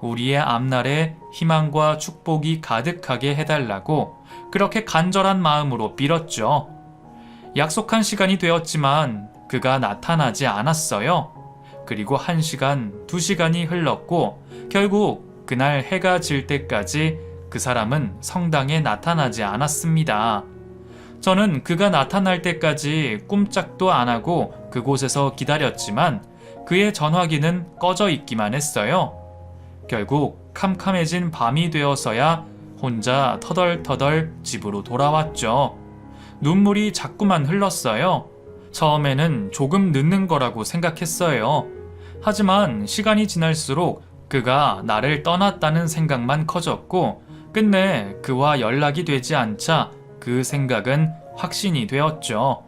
우리의 앞날에 희망과 축복이 가득하게 해달라고 그렇게 간절한 마음으로 빌었죠. 약속한 시간이 되었지만 그가 나타나지 않았어요. 그리고 한 시간, 두 시간이 흘렀고 결국 그날 해가 질 때까지 그 사람은 성당에 나타나지 않았습니다. 저는 그가 나타날 때까지 꼼짝도 안 하고 그곳에서 기다렸지만 그의 전화기는 꺼져 있기만 했어요. 결국 캄캄해진 밤이 되어서야 혼자 터덜터덜 집으로 돌아왔죠. 눈물이 자꾸만 흘렀어요. 처음에는 조금 늦는 거라고 생각했어요. 하지만 시간이 지날수록 그가 나를 떠났다는 생각만 커졌고 끝내 그와 연락이 되지 않자 그 생각은 확신이 되었죠.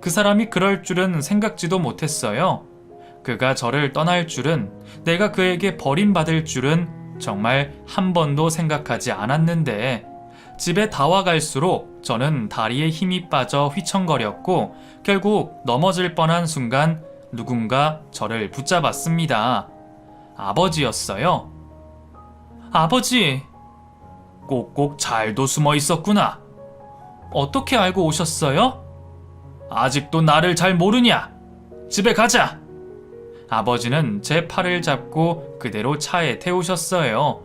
그 사람이 그럴 줄은 생각지도 못했어요. 그가 저를 떠날 줄은 내가 그에게 버림받을 줄은 정말 한 번도 생각하지 않았는데 집에 다 와갈수록 저는 다리에 힘이 빠져 휘청거렸고 결국 넘어질 뻔한 순간 누군가 저를 붙잡았습니다. 아버지였어요. 아버지! 꼭꼭 잘도 숨어 있었구나. 어떻게 알고 오셨어요? 아직도 나를 잘 모르냐? 집에 가자! 아버지는 제 팔을 잡고 그대로 차에 태우셨어요.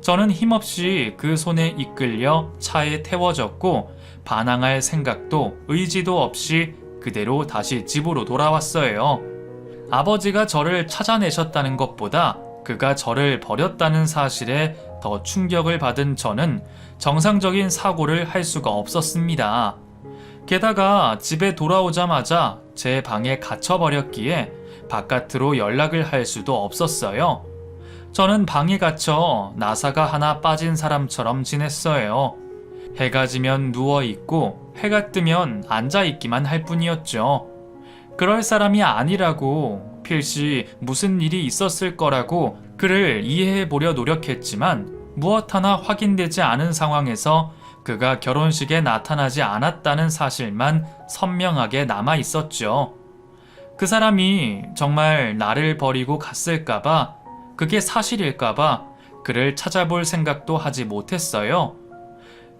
저는 힘없이 그 손에 이끌려 차에 태워졌고 반항할 생각도 의지도 없이 그대로 다시 집으로 돌아왔어요. 아버지가 저를 찾아내셨다는 것보다 그가 저를 버렸다는 사실에 더 충격을 받은 저는 정상적인 사고를 할 수가 없었습니다. 게다가 집에 돌아오자마자 제 방에 갇혀버렸기에 바깥으로 연락을 할 수도 없었어요. 저는 방에 갇혀 나사가 하나 빠진 사람처럼 지냈어요. 해가 지면 누워 있고 해가 뜨면 앉아 있기만 할 뿐이었죠. 그럴 사람이 아니라고 필시 무슨 일이 있었을 거라고 그를 이해해 보려 노력했지만 무엇 하나 확인되지 않은 상황에서 그가 결혼식에 나타나지 않았다는 사실만 선명하게 남아 있었죠. 그 사람이 정말 나를 버리고 갔을까봐, 그게 사실일까봐 그를 찾아볼 생각도 하지 못했어요.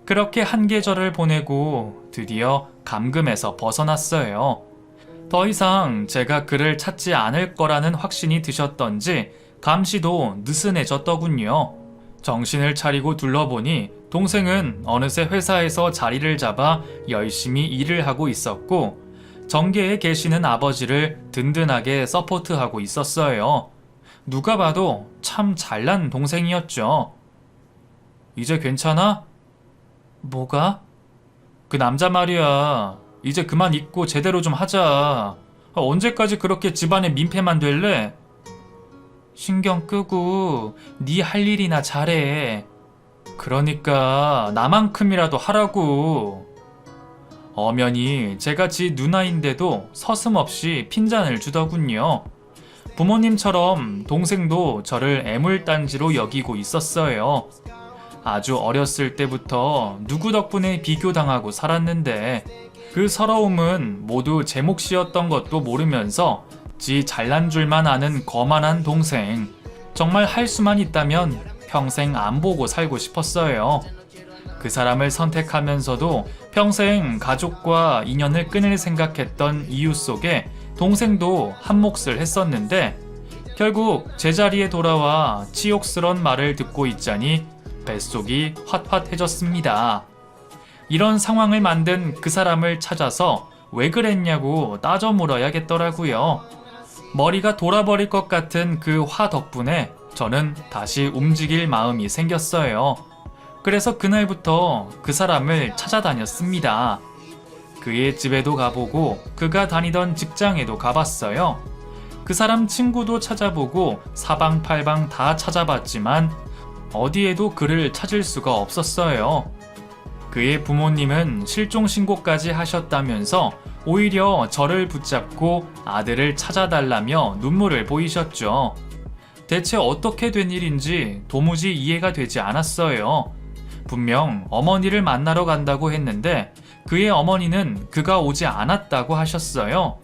그렇게 한 계절을 보내고 드디어 감금에서 벗어났어요. 더 이상 제가 그를 찾지 않을 거라는 확신이 드셨던지 감시도 느슨해졌더군요. 정신을 차리고 둘러보니 동생은 어느새 회사에서 자리를 잡아 열심히 일을 하고 있었고 정계에 계시는 아버지를 든든하게 서포트하고 있었어요. 누가 봐도 참 잘난 동생이었죠. 이제 괜찮아? 뭐가? 그 남자 말이야. 이제 그만 잊고 제대로 좀 하자. 언제까지 그렇게 집안의 민폐만 될래? 신경 끄고 네 할 일이나 잘해. 그러니까 나만큼이라도 하라고. 엄연히 제가 지 누나인데도 서슴없이 핀잔을 주더군요. 부모님처럼 동생도 저를 애물단지로 여기고 있었어요. 아주 어렸을 때부터 누구 덕분에 비교당하고 살았는데 그 서러움은 모두 제 몫이었던 것도 모르면서 지 잘난 줄만 아는 거만한 동생. 정말 할 수만 있다면 평생 안 보고 살고 싶었어요. 그 사람을 선택하면서도 평생 가족과 인연을 끊을 생각했던 이유 속에 동생도 한 몫을 했었는데 결국 제자리에 돌아와 치욕스런 말을 듣고 있자니 뱃속이 핫핫해졌습니다. 이런 상황을 만든 그 사람을 찾아서 왜 그랬냐고 따져 물어야겠더라고요. 머리가 돌아버릴 것 같은 그 화 덕분에 저는 다시 움직일 마음이 생겼어요. 그래서 그날부터 그 사람을 찾아다녔습니다. 그의 집에도 가보고 그가 다니던 직장에도 가봤어요. 그 사람 친구도 찾아보고 사방팔방 다 찾아봤지만 어디에도 그를 찾을 수가 없었어요. 그의 부모님은 실종 신고까지 하셨다면서 오히려 저를 붙잡고 아들을 찾아달라며 눈물을 보이셨죠. 대체 어떻게 된 일인지 도무지 이해가 되지 않았어요. 분명 어머니를 만나러 간다고 했는데 그의 어머니는 그가 오지 않았다고 하셨어요.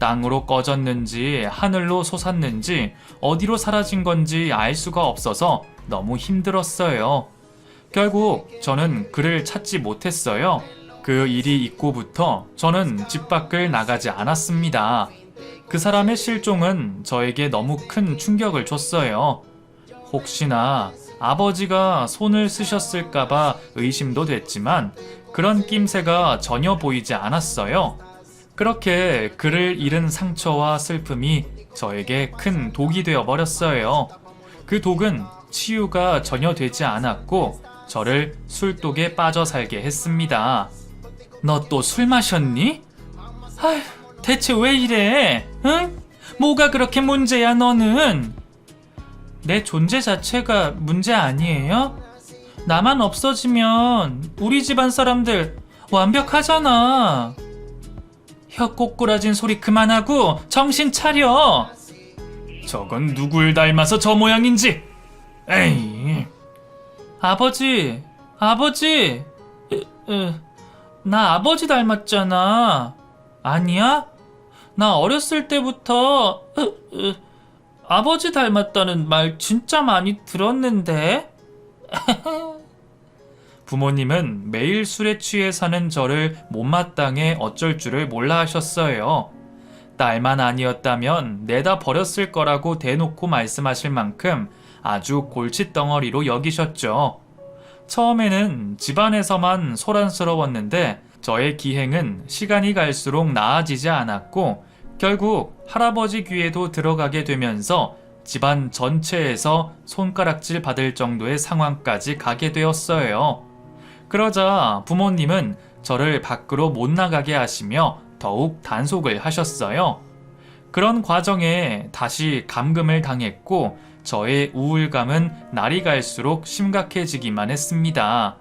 땅으로 꺼졌는지 하늘로 솟았는지 어디로 사라진 건지 알 수가 없어서 너무 힘들었어요. 결국 저는 그를 찾지 못했어요. 그 일이 있고부터 저는 집 밖을 나가지 않았습니다. 그 사람의 실종은 저에게 너무 큰 충격을 줬어요. 혹시나 아버지가 손을 쓰셨을까봐 의심도 됐지만 그런 낌새가 전혀 보이지 않았어요. 그렇게 그를 잃은 상처와 슬픔이 저에게 큰 독이 되어 버렸어요. 그 독은 치유가 전혀 되지 않았고 저를 술독에 빠져 살게 했습니다. 너 또 술 마셨니? 아휴, 대체 왜 이래? 응? 뭐가 그렇게 문제야, 너는? 내 존재 자체가 문제 아니에요? 나만 없어지면 우리 집안 사람들 완벽하잖아. 혀 꼬꾸라진 소리 그만하고 정신 차려. 저건 누굴 닮아서 저 모양인지. 에이. 아버지, 아버지. 으, 으, 나 아버지 닮았잖아. 아니야? 나 어렸을 때부터 으, 으, 아버지 닮았다는 말 진짜 많이 들었는데. 부모님은 매일 술에 취해 사는 저를 못마땅해 어쩔 줄을 몰라 하셨어요. 딸만 아니었다면 내다 버렸을 거라고 대놓고 말씀하실 만큼 아주 골칫덩어리로 여기셨죠. 처음에는 집안에서만 소란스러웠는데 저의 기행은 시간이 갈수록 나아지지 않았고 결국 할아버지 귀에도 들어가게 되면서 집안 전체에서 손가락질 받을 정도의 상황까지 가게 되었어요. 그러자 부모님은 저를 밖으로 못 나가게 하시며 더욱 단속을 하셨어요. 그런 과정에 다시 감금을 당했고 저의 우울감은 날이 갈수록 심각해지기만 했습니다.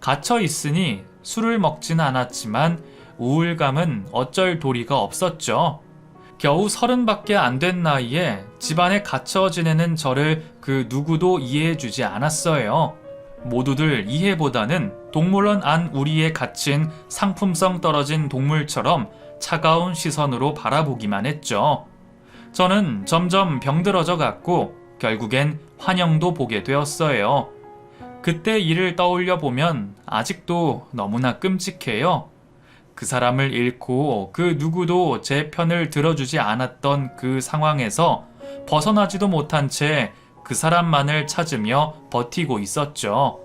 갇혀 있으니 술을 먹진 않았지만 우울감은 어쩔 도리가 없었죠. 겨우 서른밖에 안 된 나이에 집안에 갇혀 지내는 저를 그 누구도 이해해주지 않았어요. 모두들 이해보다는 동물원 안 우리에 갇힌 상품성 떨어진 동물처럼 차가운 시선으로 바라보기만 했죠. 저는 점점 병들어져 갔고 결국엔 환영도 보게 되었어요. 그때 일을 떠올려 보면 아직도 너무나 끔찍해요. 그 사람을 잃고 그 누구도 제 편을 들어주지 않았던 그 상황에서 벗어나지도 못한 채 그 사람만을 찾으며 버티고 있었죠.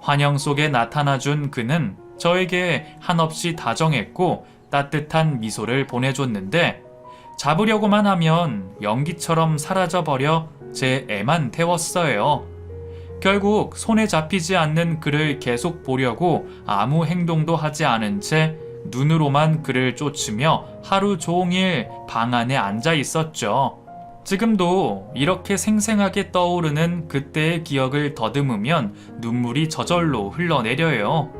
환영 속에 나타나준 그는 저에게 한없이 다정했고 따뜻한 미소를 보내줬는데 잡으려고만 하면 연기처럼 사라져버려 제 애만 태웠어요. 결국 손에 잡히지 않는 그를 계속 보려고 아무 행동도 하지 않은 채 눈으로만 그를 쫓으며 하루 종일 방 안에 앉아 있었죠. 지금도 이렇게 생생하게 떠오르는 그때의 기억을 더듬으면 눈물이 저절로 흘러내려요.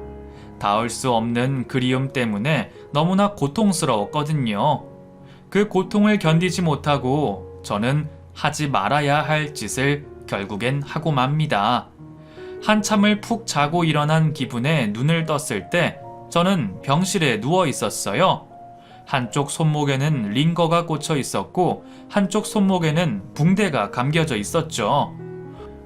닿을 수 없는 그리움 때문에 너무나 고통스러웠거든요. 그 고통을 견디지 못하고 저는 하지 말아야 할 짓을 결국엔 하고 맙니다. 한참을 푹 자고 일어난 기분에 눈을 떴을 때 저는 병실에 누워 있었어요. 한쪽 손목에는 링거가 꽂혀 있었고 한쪽 손목에는 붕대가 감겨져 있었죠.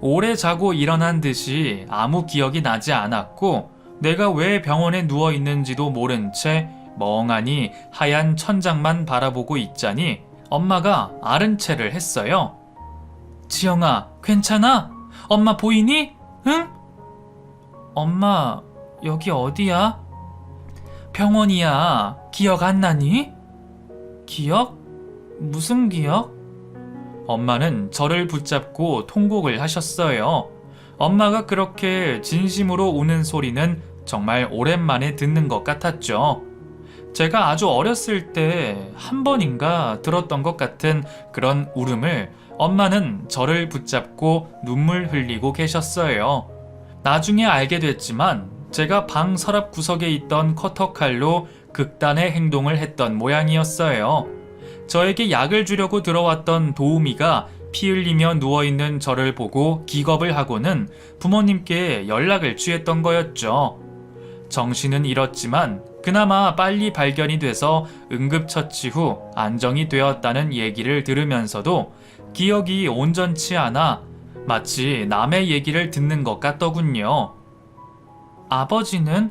오래 자고 일어난 듯이 아무 기억이 나지 않았고 내가 왜 병원에 누워 있는지도 모른 채 멍하니 하얀 천장만 바라보고 있자니 엄마가 아른 채를 했어요. 지영아, 괜찮아? 엄마 보이니? 응? 엄마, 여기 어디야? 병원이야. 기억 안 나니? 기억? 무슨 기억? 엄마는 저를 붙잡고 통곡을 하셨어요. 엄마가 그렇게 진심으로 우는 소리는 정말 오랜만에 듣는 것 같았죠. 제가 아주 어렸을 때 한 번인가 들었던 것 같은 그런 울음을 엄마는 저를 붙잡고 눈물 흘리고 계셨어요. 나중에 알게 됐지만 제가 방 서랍 구석에 있던 커터칼로 극단의 행동을 했던 모양이었어요. 저에게 약을 주려고 들어왔던 도우미가 피 흘리며 누워있는 저를 보고 기겁을 하고는 부모님께 연락을 취했던 거였죠. 정신은 잃었지만 그나마 빨리 발견이 돼서 응급처치 후 안정이 되었다는 얘기를 들으면서도 기억이 온전치 않아 마치 남의 얘기를 듣는 것 같더군요. 아버지는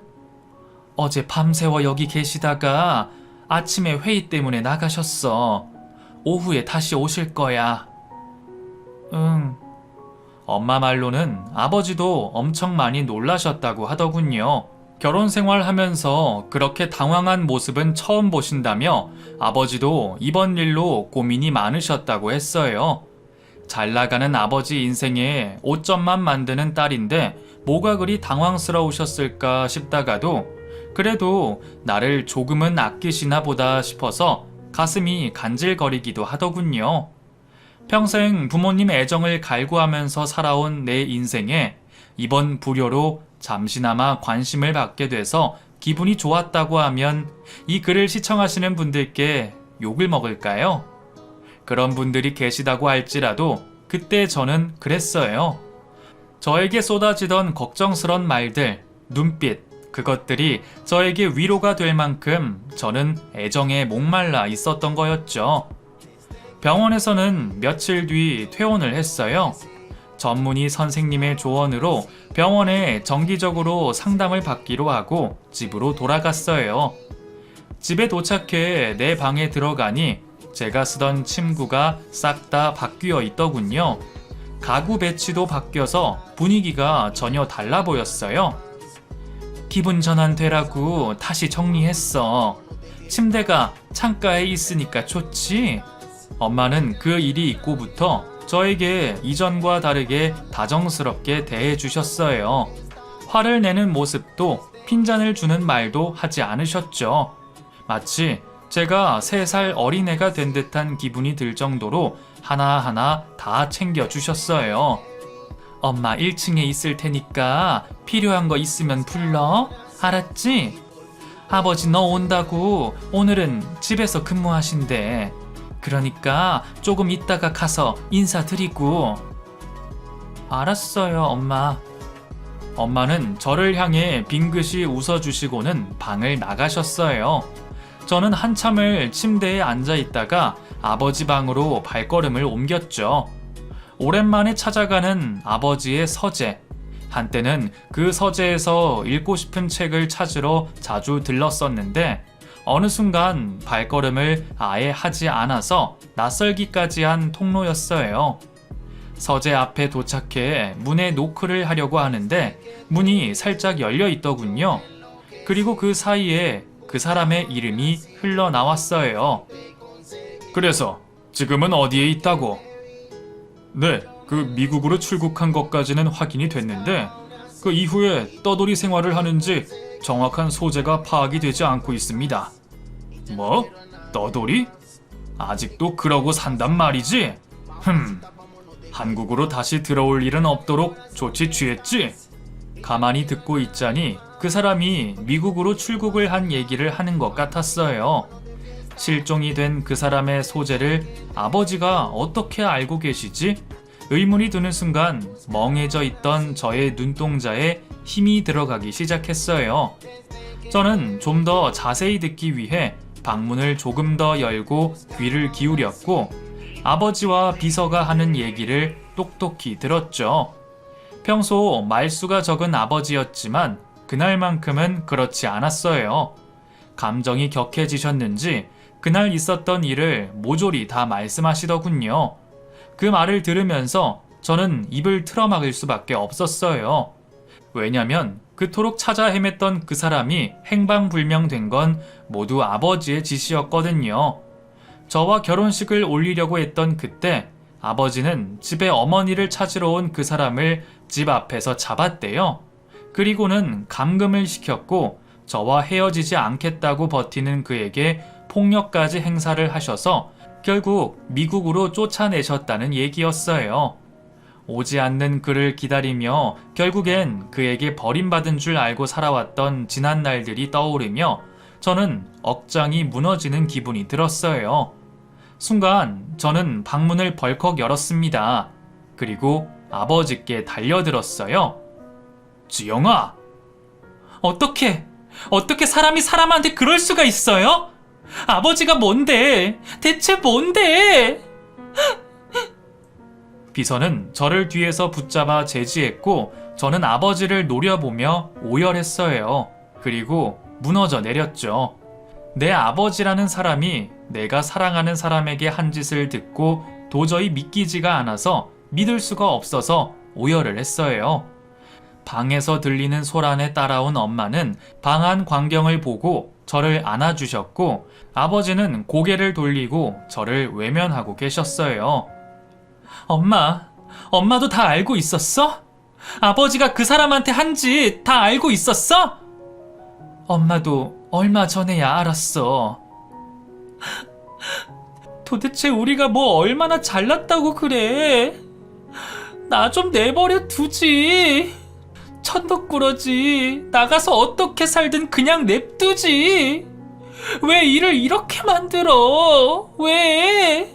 어제 밤새워 여기 계시다가 아침에 회의 때문에 나가셨어. 오후에 다시 오실 거야. 응. 엄마 말로는 아버지도 엄청 많이 놀라셨다고 하더군요. 결혼 생활하면서 그렇게 당황한 모습은 처음 보신다며 아버지도 이번 일로 고민이 많으셨다고 했어요. 잘 나가는 아버지 인생에 오점만 만드는 딸인데 뭐가 그리 당황스러우셨을까 싶다가도 그래도 나를 조금은 아끼시나 보다 싶어서 가슴이 간질거리기도 하더군요. 평생 부모님 애정을 갈구하면서 살아온 내 인생에 이번 불효로 잠시나마 관심을 받게 돼서 기분이 좋았다고 하면 이 글을 시청하시는 분들께 욕을 먹을까요? 그런 분들이 계시다고 할지라도 그때 저는 그랬어요. 저에게 쏟아지던 걱정스런 말들, 눈빛, 그것들이 저에게 위로가 될 만큼 저는 애정에 목말라 있었던 거였죠. 병원에서는 며칠 뒤 퇴원을 했어요. 전문의 선생님의 조언으로 병원에 정기적으로 상담을 받기로 하고 집으로 돌아갔어요. 집에 도착해 내 방에 들어가니 제가 쓰던 침구가 싹 다 바뀌어 있더군요. 가구 배치도 바뀌어서 분위기가 전혀 달라 보였어요. 기분 전환 되라고 다시 정리했어. 침대가 창가에 있으니까 좋지. 엄마는 그 일이 있고부터 저에게 이전과 다르게 다정스럽게 대해 주셨어요. 화를 내는 모습도 핀잔을 주는 말도 하지 않으셨죠. 마치 제가 3살 어린애가 된 듯한 기분이 들 정도로 하나하나 다 챙겨 주셨어요. 엄마 1층에 있을 테니까 필요한 거 있으면 불러. 알았지? 아버지 너 온다고 오늘은 집에서 근무하신대. 그러니까 조금 있다가 가서 인사드리고. 알았어요, 엄마. 엄마는 저를 향해 빙긋이 웃어주시고는 방을 나가셨어요. 저는 한참을 침대에 앉아 있다가 아버지 방으로 발걸음을 옮겼죠. 오랜만에 찾아가는 아버지의 서재. 한때는 그 서재에서 읽고 싶은 책을 찾으러 자주 들렀었는데 어느 순간 발걸음을 아예 하지 않아서 낯설기까지 한 통로였어요. 서재 앞에 도착해 문에 노크를 하려고 하는데 문이 살짝 열려 있더군요. 그리고 그 사이에 그 사람의 이름이 흘러나왔어요. 그래서 지금은 어디에 있다고? 네, 그 미국으로 출국한 것까지는 확인이 됐는데 그 이후에 떠돌이 생활을 하는지 정확한 소재가 파악이 되지 않고 있습니다. 뭐? 떠돌이? 아직도 그러고 산단 말이지? 흠. 한국으로 다시 들어올 일은 없도록 조치 취했지? 가만히 듣고 있자니 그 사람이 미국으로 출국을 한 얘기를 하는 것 같았어요. 실종이 된 그 사람의 소재를 아버지가 어떻게 알고 계시지? 의문이 드는 순간 멍해져 있던 저의 눈동자에 힘이 들어가기 시작했어요. 저는 좀 더 자세히 듣기 위해 방문을 조금 더 열고 귀를 기울였고 아버지와 비서가 하는 얘기를 똑똑히 들었죠. 평소 말수가 적은 아버지였지만 그날만큼은 그렇지 않았어요. 감정이 격해지셨는지 그날 있었던 일을 모조리 다 말씀하시더군요. 그 말을 들으면서 저는 입을 틀어막을 수밖에 없었어요. 왜냐면 그토록 찾아 헤맸던 그 사람이 행방불명된 건 모두 아버지의 짓이었거든요. 저와 결혼식을 올리려고 했던 그때 아버지는 집에 어머니를 찾으러 온 그 사람을 집 앞에서 잡았대요. 그리고는 감금을 시켰고 저와 헤어지지 않겠다고 버티는 그에게 폭력까지 행사를 하셔서 결국 미국으로 쫓아내셨다는 얘기였어요. 오지 않는 그를 기다리며 결국엔 그에게 버림받은 줄 알고 살아왔던 지난 날들이 떠오르며 저는 억장이 무너지는 기분이 들었어요. 순간 저는 방문을 벌컥 열었습니다. 그리고 아버지께 달려들었어요. 지영아! 어떻게? 어떻게 사람이 사람한테 그럴 수가 있어요? 아버지가 뭔데? 대체 뭔데? 비서는 저를 뒤에서 붙잡아 제지했고 저는 아버지를 노려보며 오열했어요. 그리고 무너져 내렸죠. 내 아버지라는 사람이 내가 사랑하는 사람에게 한 짓을 듣고 도저히 믿기지가 않아서 믿을 수가 없어서 오열을 했어요. 방에서 들리는 소란에 따라온 엄마는 방안 광경을 보고 저를 안아주셨고 아버지는 고개를 돌리고 저를 외면하고 계셨어요. 엄마, 엄마도 다 알고 있었어? 아버지가 그 사람한테 한 짓 다 알고 있었어? 엄마도 얼마 전에야 알았어. 도대체 우리가 뭐 얼마나 잘났다고 그래? 나 좀 내버려 두지. 천덕꾸러지. 나가서 어떻게 살든 그냥 냅두지. 왜 일을 이렇게 만들어? 왜?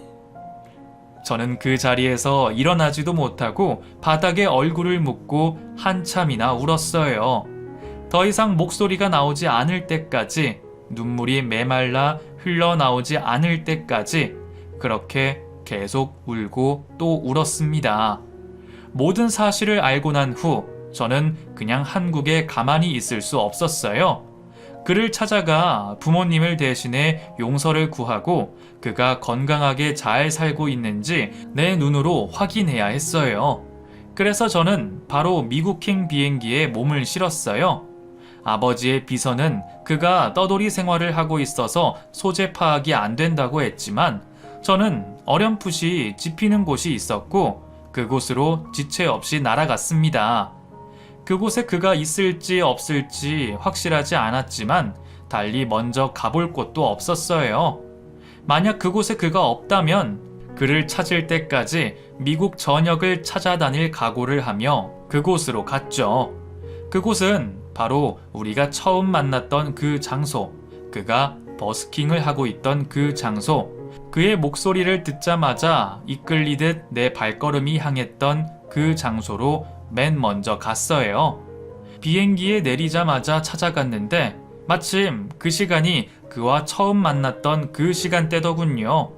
저는 그 자리에서 일어나지도 못하고 바닥에 얼굴을 묻고 한참이나 울었어요. 더 이상 목소리가 나오지 않을 때까지 눈물이 메말라 흘러나오지 않을 때까지 그렇게 계속 울고 또 울었습니다. 모든 사실을 알고 난 후 저는 그냥 한국에 가만히 있을 수 없었어요. 그를 찾아가 부모님을 대신해 용서를 구하고 그가 건강하게 잘 살고 있는지 내 눈으로 확인해야 했어요. 그래서 저는 바로 미국행 비행기에 몸을 실었어요. 아버지의 비서는 그가 떠돌이 생활을 하고 있어서 소재 파악이 안 된다고 했지만 저는 어렴풋이 집히는 곳이 있었고 그곳으로 지체 없이 날아갔습니다. 그곳에 그가 있을지 없을지 확실하지 않았지만 달리 먼저 가볼 곳도 없었어요. 만약 그곳에 그가 없다면 그를 찾을 때까지 미국 전역을 찾아다닐 각오를 하며 그곳으로 갔죠. 그곳은 바로 우리가 처음 만났던 그 장소, 그가 버스킹을 하고 있던 그 장소, 그의 목소리를 듣자마자 이끌리듯 내 발걸음이 향했던 그 장소로 맨 먼저 갔어요. 비행기에 내리자마자 찾아갔는데 마침 그 시간이 그와 처음 만났던 그 시간대더군요.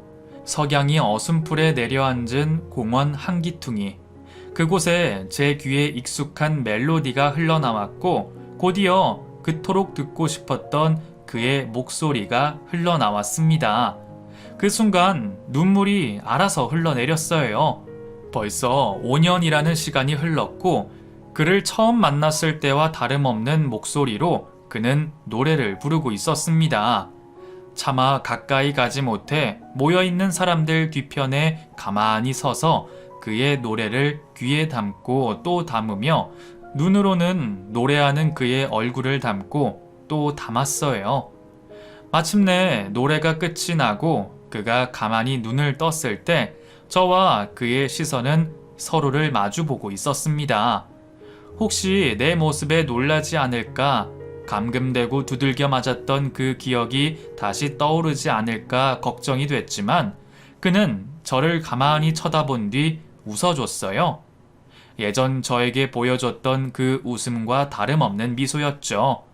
석양이 어슴풀에 내려앉은 공원 한기퉁이. 그곳에 제 귀에 익숙한 멜로디가 흘러나왔고 곧이어 그토록 듣고 싶었던 그의 목소리가 흘러나왔습니다. 그 순간 눈물이 알아서 흘러내렸어요. 벌써 5년이라는 시간이 흘렀고 그를 처음 만났을 때와 다름없는 목소리로 그는 노래를 부르고 있었습니다. 차마 가까이 가지 못해 모여있는 사람들 뒤편에 가만히 서서 그의 노래를 귀에 담고 또 담으며 눈으로는 노래하는 그의 얼굴을 담고 또 담았어요. 마침내 노래가 끝이 나고 그가 가만히 눈을 떴을 때 저와 그의 시선은 서로를 마주보고 있었습니다. 혹시 내 모습에 놀라지 않을까 감금되고 두들겨 맞았던 그 기억이 다시 떠오르지 않을까 걱정이 됐지만 그는 저를 가만히 쳐다본 뒤 웃어줬어요. 예전 저에게 보여줬던 그 웃음과 다름없는 미소였죠.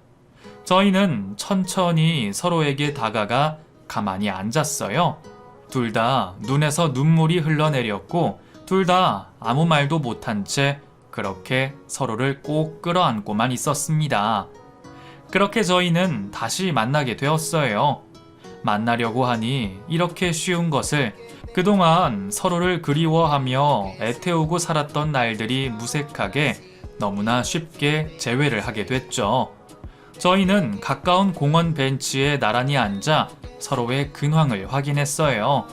저희는 천천히 서로에게 다가가 가만히 앉았어요. 둘 다 눈에서 눈물이 흘러내렸고 둘 다 아무 말도 못한 채 그렇게 서로를 꼭 끌어안고만 있었습니다. 그렇게 저희는 다시 만나게 되었어요. 만나려고 하니 이렇게 쉬운 것을 그동안 서로를 그리워하며 애태우고 살았던 날들이 무색하게 너무나 쉽게 재회를 하게 됐죠. 저희는 가까운 공원 벤치에 나란히 앉아 서로의 근황을 확인했어요.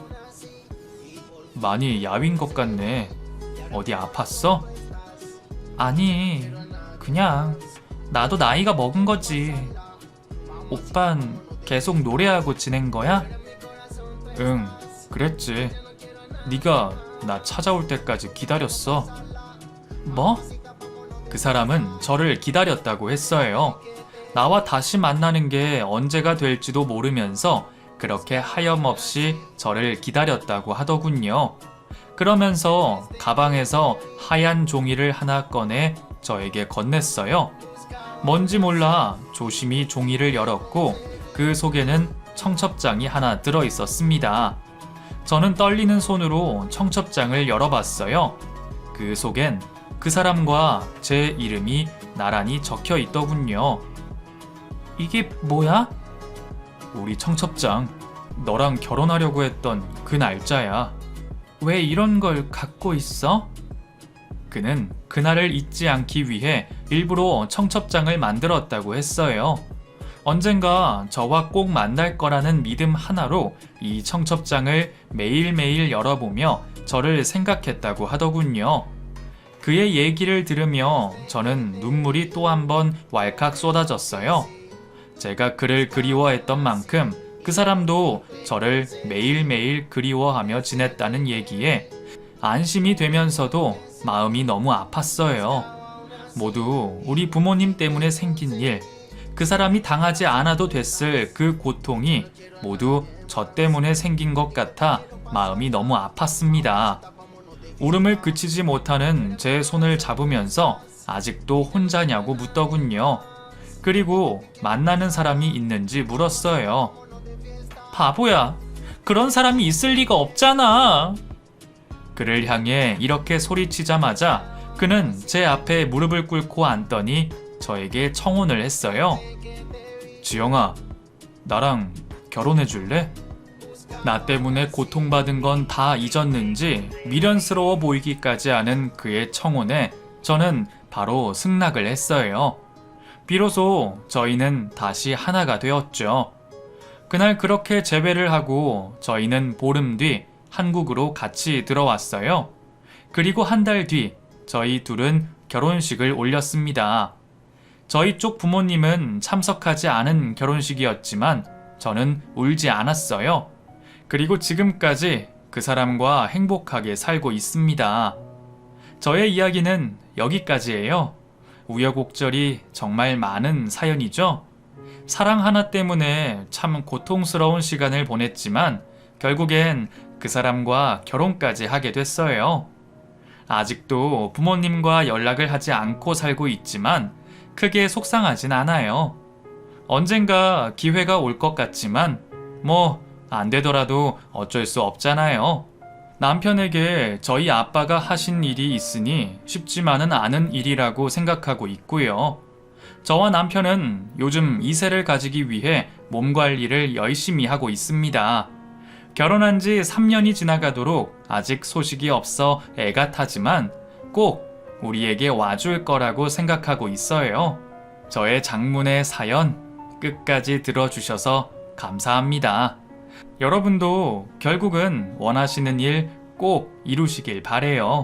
많이 야윈 것 같네. 어디 아팠어? 아니, 그냥 나도 나이가 먹은 거지. 오빤 계속 노래하고 지낸 거야? 응, 그랬지. 네가 나 찾아올 때까지 기다렸어. 뭐? 그 사람은 저를 기다렸다고 했어요. 나와 다시 만나는 게 언제가 될지도 모르면서 그렇게 하염없이 저를 기다렸다고 하더군요. 그러면서 가방에서 하얀 종이를 하나 꺼내 저에게 건넸어요. 뭔지 몰라 조심히 종이를 열었고 그 속에는 청첩장이 하나 들어 있었습니다. 저는 떨리는 손으로 청첩장을 열어봤어요. 그 속엔 그 사람과 제 이름이 나란히 적혀 있더군요. 이게 뭐야? 우리 청첩장. 너랑 결혼하려고 했던 그 날짜야. 왜 이런 걸 갖고 있어? 그는 그날을 잊지 않기 위해 일부러 청첩장을 만들었다고 했어요. 언젠가 저와 꼭 만날 거라는 믿음 하나로 이 청첩장을 매일매일 열어보며 저를 생각했다고 하더군요. 그의 얘기를 들으며 저는 눈물이 또 한 번 왈칵 쏟아졌어요. 제가 그를 그리워했던 만큼 그 사람도 저를 매일매일 그리워하며 지냈다는 얘기에 안심이 되면서도 마음이 너무 아팠어요. 모두 우리 부모님 때문에 생긴 일, 그 사람이 당하지 않아도 됐을 그 고통이 모두 저 때문에 생긴 것 같아 마음이 너무 아팠습니다. 울음을 그치지 못하는 제 손을 잡으면서 아직도 혼자냐고 묻더군요. 그리고 만나는 사람이 있는지 물었어요. 바보야. 그런 사람이 있을 리가 없잖아. 그를 향해 이렇게 소리치자마자 그는 제 앞에 무릎을 꿇고 앉더니 저에게 청혼을 했어요. 지영아, 나랑 결혼해 줄래? 나 때문에 고통받은 건 다 잊었는지 미련스러워 보이기까지 하는 그의 청혼에 저는 바로 승낙을 했어요. 비로소 저희는 다시 하나가 되었죠. 그날 그렇게 재회를 하고 저희는 보름 뒤 한국으로 같이 들어왔어요. 그리고 한 달 뒤 저희 둘은 결혼식을 올렸습니다. 저희 쪽 부모님은 참석하지 않은 결혼식이었지만 저는 울지 않았어요. 그리고 지금까지 그 사람과 행복하게 살고 있습니다. 저의 이야기는 여기까지예요. 우여곡절이 정말 많은 사연이죠. 사랑 하나 때문에 참 고통스러운 시간을 보냈지만 결국엔 그 사람과 결혼까지 하게 됐어요. 아직도 부모님과 연락을 하지 않고 살고 있지만 크게 속상하진 않아요. 언젠가 기회가 올 것 같지만 뭐 안 되더라도 어쩔 수 없잖아요. 남편에게 저희 아빠가 하신 일이 있으니 쉽지만은 않은 일이라고 생각하고 있고요. 저와 남편은 요즘 이세를 가지기 위해 몸 관리를 열심히 하고 있습니다. 결혼한 지 3년이 지나가도록 아직 소식이 없어 애가 타지만 꼭 우리에게 와줄 거라고 생각하고 있어요. 저의 장문의 사연 끝까지 들어주셔서 감사합니다. 여러분도 결국은 원하시는 일 꼭 이루시길 바래요.